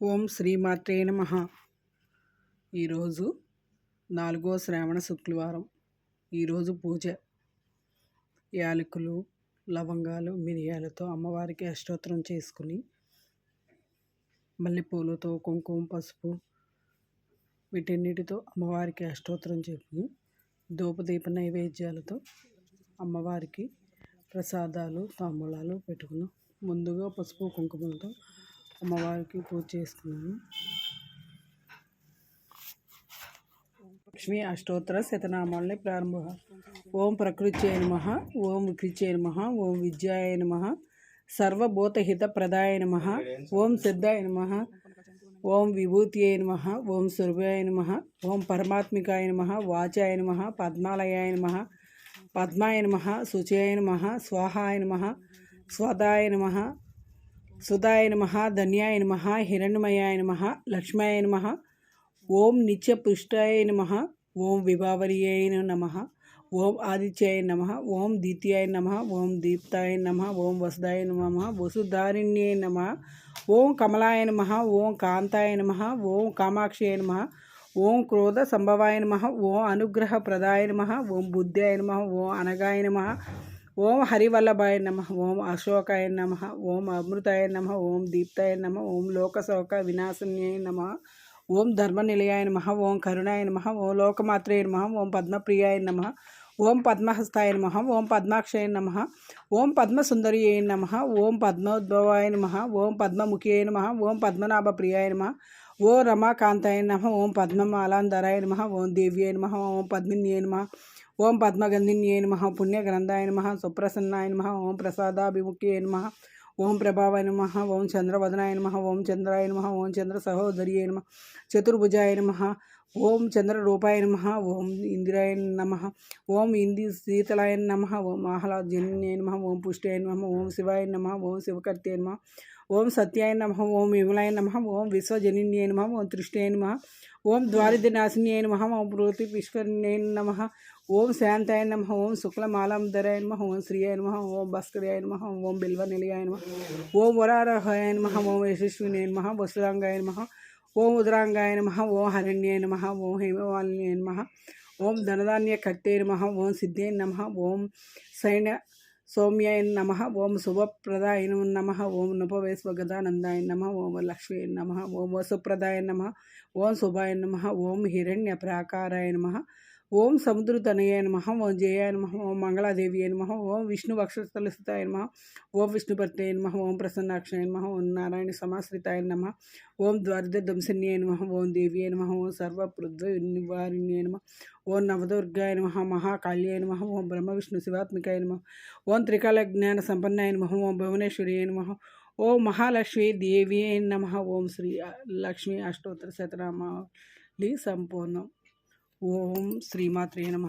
ఓం శ్రీమాత్రే నమ. ఈరోజు నాలుగో శ్రావణ శుక్రవారం ఈరోజు పూజ. యాలకులు లవంగాలు మిరియాలతో అమ్మవారికి అష్టోత్తరం చేసుకుని మల్లెపూలతో కుంకుమ పసుపు వీటన్నిటితో అమ్మవారికి అష్టోత్తరం చెప్పి ధూపదీప నైవేద్యాలతో అమ్మవారికి ప్రసాదాలు తాంబూలాలు పెట్టుకున్నాం. ముందుగా పసుపు కుంకుమలతో అమ్మవారికి పూజ చేసుకున్నాను లక్ష్మీ అష్టోత్తర శతనామాలని ప్రారంభ ఓం ప్రకృత్యై నమ ఓం వికృత్యై నమ ఓం విద్యాయ నమ సర్వభూతహిత ప్రదాయ నమ ఓం సిద్ధాయ నమ ఓం విభూతియై నమ ఓం సురభాయ నమ ఓం పరమాత్మికాయ నమ వాచాయ నమ పద్మాలయాయ నమ పద్మాయ నమ శుచయాయ నమ స్వాహాయ నమ స్వదాయ నమ సుధాయ నమ ధన్యాయ నమ హిరణ్మయాయ నమ లక్ష్మాయ నమ ఓం నిత్య పుష్టాయ నమ ఓం విభావర్యాయ నమ ఓం ఆదిత్యాయ నమ ఓం ద్వితీయాయ నమ ఓం దీప్తాయ నమ ఓం వసుదాయ నమ వసుధారిణ్యే నమ ఓం కమలాయ నమ ఓం కాంతాయ నమ ఓం కామాక్షయ నమ ఓం క్రోధ సంభవాయ నమ ఓం అనుగ్రహ ప్రదాయ నమ ఓం బుద్ధాయ నమ ఓం అనగాయ నమ ఓం హరివల్లభాయ నమ ఓం అశోకాయ నమ ఓం అమృతాయ నమ ఓం దీప్తాయ నమ ఓం లోకశోక వినాశన్యాయ నమ ఓం ధర్మనిలయాయ నమ ఓం కరుణాయ నమ ఓం లోకమాత్రే నమ ఓం పద్మప్రియాయ నమ ఓం పద్మహస్తాయ నమ ఓం పద్మాక్షయ నమ ఓం పద్మసుందరియ నమ ఓం పద్మోద్భవాయ నమ ఓం పద్మముఖియ నమ ఓం పద్మనాభ ప్రియాయ నమ ఓం రమాకాంతాయ నమ ఓం పద్మమాలాంధరాయ నమ ఓం దేవ్యాయ నమ ఓం పద్మిన్యే నమ ఓం పద్మగంధిన్యే నమ పుణ్యగ్రంథాయ నమ సుప్రసన్నాయ నమ ఓం ప్రసాదాభిముఖ్యే నమ ఓం ప్రభావాయ నమ ఓం చంద్రవదనాయ నమ ఓం చంద్రాయ నమ ఓం చంద్ర సహోదరియే నమ చతుర్భుజాయ నమ ఓం చంద్రరూపాయ నమ ఓం ఇందిరాయ నమ ఓం ఇంది శీతలాయ నమ ఓం ఆహ్లాదజన్యాయ నమ ఓం పుష్టాయ నమ ఓం శివాయ నమ ఓం శివకర్తే నమ ఓం సత్యాయ నమ ఓం విమలాయ నమ ఓం విశ్వజనిన్యాయ నమ ఓం తృష్టాయ నమ ఓం ద్వారిద్రనాశిన్యాయ నమ ఓం ప్రవృతి పుష్కరిణ్యాయ నమ ఓం శాంతాయ నమ ఓం శుక్లమాలాంధరాయ నమ ఓం శ్రీయాయ నమ ఓం భాస్కరాయ నమ ఓం బిల్వనిలయాయ నమ ఓం వరారహాయ నమ ఓం యశస్వినాయ నమ వసురాంగాయ నమ ఓం ఉదరాంగాయ నమ ఓం హరణ్యాయ నమ ఓం హేమవాలిన్యాయ నమ ఓం ధనధాన్య కట్టే నమ ఓం సిద్ధాయ నమ ఓం సైన్య సౌమ్యాయ నమ ఓం శుభప్రదాయ నమ ఓం నృపవేశ్వగదానందాయ నమ ఓం లక్ష్మీ నమ ఓం వసుప్రదాయ నమ ఓం శుభాయ నమ ఓం హిరణ్య ప్రాకారాయ నమ ఓం సముద్ర సముద్రతనయ నమ ఓం జయాయ నమ ఓం మంగళాదేవి అయిన మహం ఓం విష్ణు వక్షస్థలస్థితాయ నమ ఓం విష్ణుపత్ని అయిన మహం ఓం ప్రసన్నాక్షయ నమ ఓం నారాయణ సమాశ్రితాయ నమ ఓం ద్వారద ద్వారిద అయిన మహం ఓం దేవి అయిన మహం ఓం సర్వపృథ్వ నివారిణ్యాయ నమ ఓం నవదుర్గాయ నమ మహాకాళ్యాయ నమ ఓం బ్రహ్మ విష్ణు శివాత్మికాయ నమ ఓం త్రికాల జ్ఞాన సంపన్నాయ నమ ఓం భువనేశ్వరి అయిన మహం ఓం మహాలక్ష్మి దేవి అయిన నమ ఓం శ్రీ లక్ష్మీ అష్టోత్తర శతనామాలి సంపూర్ణం ఓం శ్రీమాత్రే నమ